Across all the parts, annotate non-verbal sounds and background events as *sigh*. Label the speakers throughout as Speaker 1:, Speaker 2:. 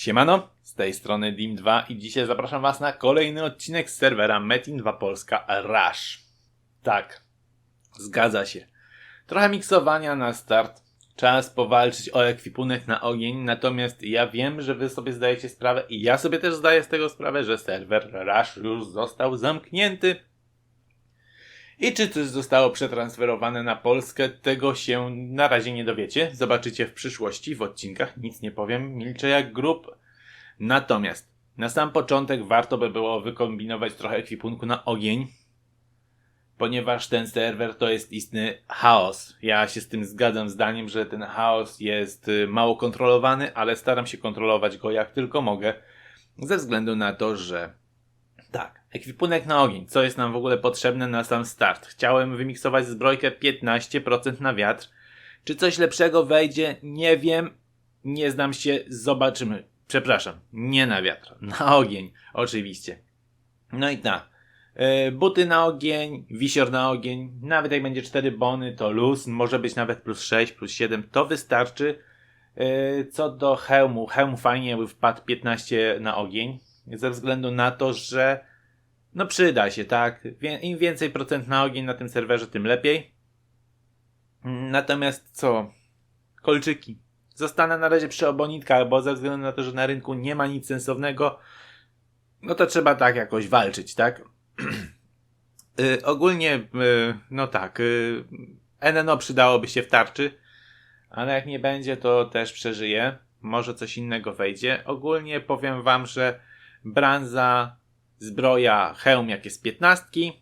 Speaker 1: Siemano, z tej strony Dim2 i dzisiaj zapraszam Was na kolejny odcinek z serwera Metin2 Polska Rush. Tak, zgadza się. Trochę miksowania na start. Czas powalczyć o ekwipunek na ogień, natomiast ja wiem, że Wy sobie zdajecie sprawę i ja sobie też zdaję z tego sprawę, że serwer Rush już został zamknięty. I czy coś zostało przetransferowane na Polskę, tego się na razie nie dowiecie. Zobaczycie w przyszłości w odcinkach. Nic nie powiem, milczę jak grób. Natomiast na sam początek warto by było wykombinować trochę ekwipunku na ogień, ponieważ ten serwer to jest istny chaos. Ja się z tym zgadzam zdaniem, że ten chaos jest y, mało kontrolowany, ale staram się kontrolować go jak tylko mogę, ze względu na to, że tak, ekwipunek na ogień. Co jest nam w ogóle potrzebne na sam start? Chciałem wymiksować zbrojkę 15% na wiatr. Czy coś lepszego wejdzie? Nie wiem. Nie znam się. Zobaczymy. Przepraszam. Nie na wiatr. *laughs* Na ogień. Oczywiście. No i tak. Yy, buty na ogień, wisior na ogień. Nawet jak będzie 4 bony, to luz. Może być nawet plus 6, plus 7. To wystarczy. Yy, co do hełmu. Hełm fajnie wpadł 15 na ogień ze względu na to, że no przyda się, tak? Im więcej procent na ogień na tym serwerze, tym lepiej. Natomiast co? Kolczyki. Zostanę na razie przy obonitkach, bo ze względu na to, że na rynku nie ma nic sensownego, no to trzeba tak jakoś walczyć, tak? yy, *clears throat* ogólnie, yy, no tak, yy, NNO przydałoby się w tarczy, ale jak nie będzie, to też przeżyje. Może coś innego wejdzie. Ogólnie powiem wam, że branza, zbroja, hełm jak jest piętnastki.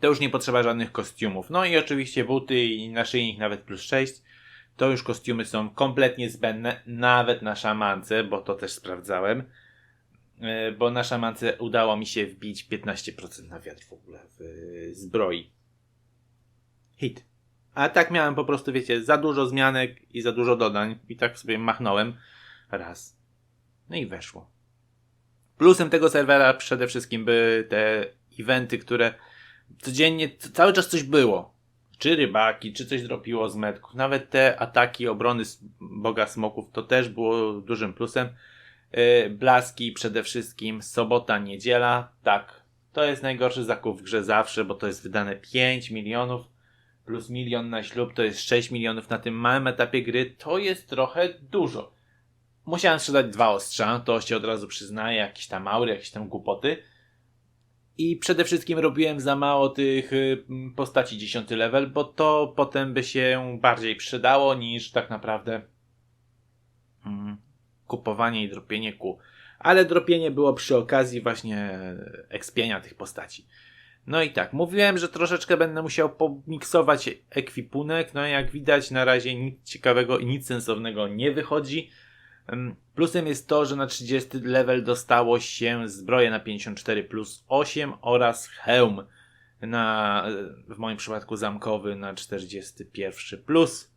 Speaker 1: To już nie potrzeba żadnych kostiumów. No i oczywiście buty i naszyjnik nawet plus 6. To już kostiumy są kompletnie zbędne, nawet na szamance, bo to też sprawdzałem. Yy, bo na szamance udało mi się wbić 15% na wiatr w ogóle w zbroi. Hit. A tak miałem po prostu, wiecie, za dużo zmianek i za dużo dodań. I tak sobie machnąłem raz. No i weszło. Plusem tego serwera przede wszystkim były te eventy, które codziennie, cały czas coś było. Czy rybaki, czy coś dropiło z metków. Nawet te ataki obrony Boga Smoków to też było dużym plusem. Yy, blaski przede wszystkim, sobota, niedziela. Tak, to jest najgorszy zakup w grze zawsze, bo to jest wydane 5 milionów plus milion na ślub, to jest 6 milionów na tym małym etapie gry. To jest trochę dużo. Musiałem sprzedać dwa ostrza, to się od razu przyznaję, jakieś tam maury, jakieś tam głupoty. I przede wszystkim robiłem za mało tych y, postaci 10 level, bo to potem by się bardziej przydało niż tak naprawdę mm, kupowanie i dropienie ku. Ale dropienie było przy okazji właśnie ekspienia tych postaci. No i tak, mówiłem, że troszeczkę będę musiał pomiksować ekwipunek. No jak widać, na razie nic ciekawego i nic sensownego nie wychodzi. Plusem jest to, że na 30 level dostało się zbroję na 54 plus 8 oraz hełm na, w moim przypadku zamkowy na 41 plus.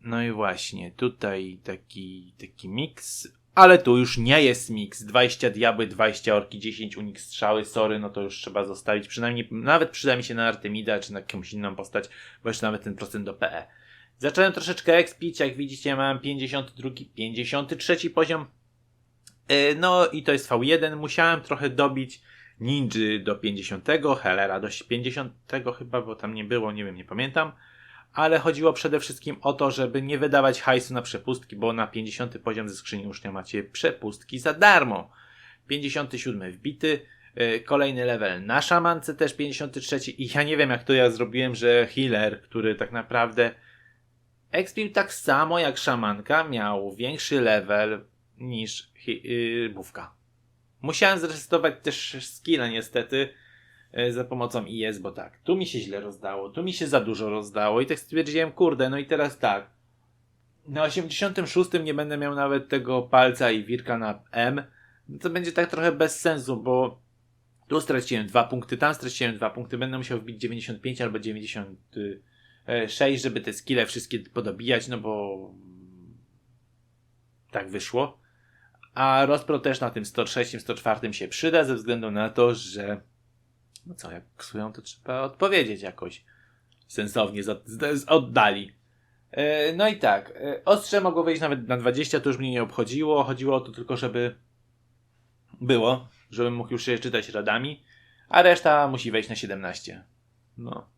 Speaker 1: No i właśnie, tutaj taki, taki miks, ale tu już nie jest miks. 20 diabły, 20 orki, 10 unik strzały, sorry, no to już trzeba zostawić. Przynajmniej, nawet przyda mi się na Artemida, czy na jakąś inną postać, bo jeszcze nawet ten procent do PE. Zacząłem troszeczkę expić, jak widzicie mam 52, 53 poziom. E, no i to jest V1. Musiałem trochę dobić Ninja do 50, Helera do 50 chyba, bo tam nie było, nie wiem, nie pamiętam. Ale chodziło przede wszystkim o to, żeby nie wydawać hajsu na przepustki, bo na 50 poziom ze skrzyni ucznia macie przepustki za darmo. 57 wbity, e, kolejny level na szamance też 53 i ja nie wiem jak to ja zrobiłem, że healer, który tak naprawdę Expił tak samo jak szamanka miał większy level niż yy, bówka. Musiałem zresetować też skilla niestety yy, za pomocą IS, bo tak, tu mi się źle rozdało, tu mi się za dużo rozdało i tak stwierdziłem, kurde, no i teraz tak. Na 86 nie będę miał nawet tego palca i wirka na M. No to będzie tak trochę bez sensu, bo tu straciłem dwa punkty, tam straciłem dwa punkty, będę musiał wbić 95 albo 90. 6, żeby te skille wszystkie podobijać, no bo tak wyszło. A Rozpro też na tym 103, 104 się przyda, ze względu na to, że no co, jak ksują, to trzeba odpowiedzieć jakoś sensownie z, z, z oddali. E, No i tak, e, ostrze mogło wejść nawet na 20, to już mnie nie obchodziło. Chodziło o to tylko, żeby było, żebym mógł już się czytać radami, a reszta musi wejść na 17. No.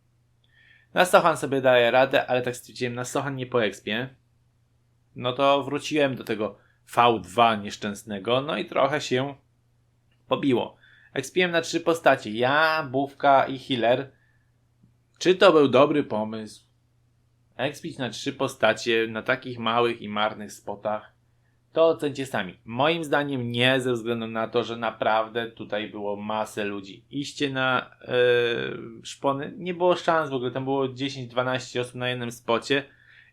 Speaker 1: Na Sochan sobie daję radę, ale tak stwierdziłem, na Sochan nie po expie. No to wróciłem do tego V2 nieszczęsnego, no i trochę się pobiło. Expiłem na trzy postacie, ja, Bówka i Healer. Czy to był dobry pomysł? Expić na trzy postacie na takich małych i marnych spotach to ocencie sami. Moim zdaniem nie, ze względu na to, że naprawdę tutaj było masę ludzi. Iście na yy, szpony, nie było szans w ogóle, tam było 10-12 osób na jednym spocie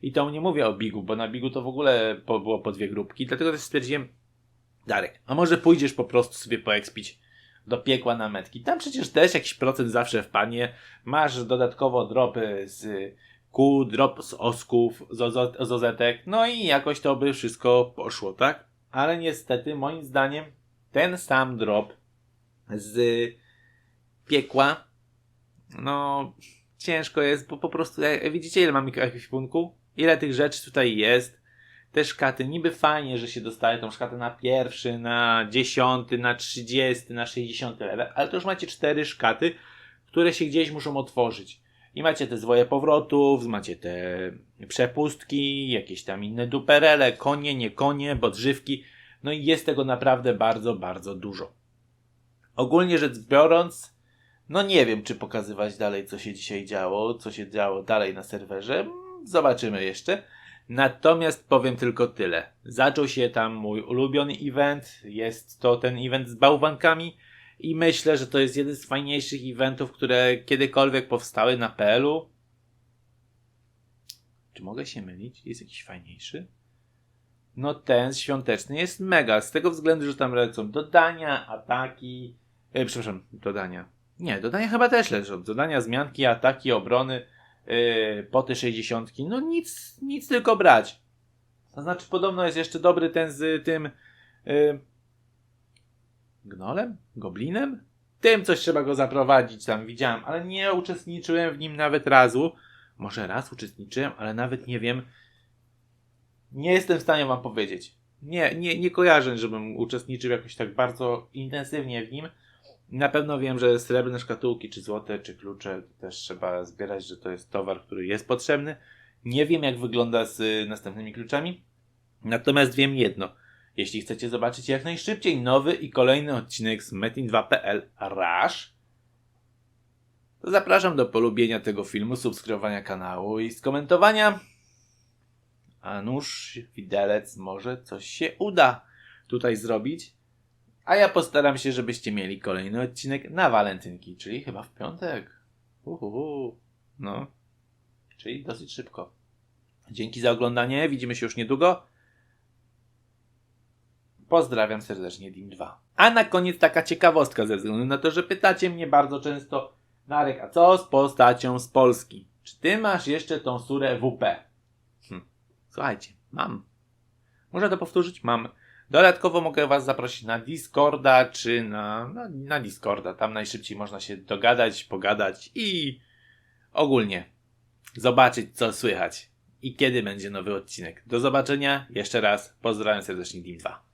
Speaker 1: i to nie mówię o Bigu, bo na Bigu to w ogóle po, było po dwie grupki, dlatego też stwierdziłem, Darek, a może pójdziesz po prostu sobie poekspić do piekła na metki. Tam przecież też jakiś procent zawsze wpadnie. Masz dodatkowo dropy z kół, drop z osków, z, ozetek, no i jakoś to by wszystko poszło, tak? Ale niestety, moim zdaniem, ten sam drop z piekła, no ciężko jest, bo po prostu, jak widzicie ile mamy ekwipunku? Ile tych rzeczy tutaj jest? Te szkaty, niby fajnie, że się dostaje tą szkatę na pierwszy, na dziesiąty, na trzydziesty, na sześćdziesiąty level, ale to już macie cztery szkaty, które się gdzieś muszą otworzyć. I macie te zwoje powrotów, macie te przepustki, jakieś tam inne duperele, konie, nie konie, podżywki. No i jest tego naprawdę bardzo, bardzo dużo. Ogólnie rzecz biorąc, no nie wiem, czy pokazywać dalej, co się dzisiaj działo, co się działo dalej na serwerze. Zobaczymy jeszcze. Natomiast powiem tylko tyle. Zaczął się tam mój ulubiony event. Jest to ten event z bałwankami. I myślę, że to jest jeden z fajniejszych eventów, które kiedykolwiek powstały na PL-u. Czy mogę się mylić? Jest jakiś fajniejszy? No ten świąteczny jest mega. Z tego względu, że tam lecą dodania, ataki. E, przepraszam, dodania. Nie, dodania chyba też leżą. Dodania, zmianki, ataki, obrony, yy, poty 60. No nic, nic tylko brać. To znaczy, podobno jest jeszcze dobry ten z tym. Yy, Gnolem? Goblinem? Tym coś trzeba go zaprowadzić tam, widziałem, ale nie uczestniczyłem w nim nawet razu. Może raz uczestniczyłem, ale nawet nie wiem. Nie jestem w stanie wam powiedzieć. Nie, nie, nie kojarzę, żebym uczestniczył jakoś tak bardzo intensywnie w nim. Na pewno wiem, że srebrne szkatułki, czy złote, czy klucze też trzeba zbierać, że to jest towar, który jest potrzebny. Nie wiem, jak wygląda z y, następnymi kluczami. Natomiast wiem jedno. Jeśli chcecie zobaczyć jak najszybciej nowy i kolejny odcinek z Metin2.pl Rush, to zapraszam do polubienia tego filmu, subskrybowania kanału i skomentowania. A nuż, widelec, może coś się uda tutaj zrobić. A ja postaram się, żebyście mieli kolejny odcinek na walentynki, czyli chyba w piątek. Uhuhu. No, czyli dosyć szybko. Dzięki za oglądanie, widzimy się już niedługo. Pozdrawiam serdecznie Dim2. A na koniec taka ciekawostka ze względu na to, że pytacie mnie bardzo często Narek, a co z postacią z Polski? Czy ty masz jeszcze tą surę WP? Hm. Słuchajcie, mam. Można to powtórzyć? Mam. Dodatkowo mogę was zaprosić na Discorda, czy na, na, na Discorda. Tam najszybciej można się dogadać, pogadać i ogólnie zobaczyć, co słychać i kiedy będzie nowy odcinek. Do zobaczenia. Jeszcze raz pozdrawiam serdecznie Dim2.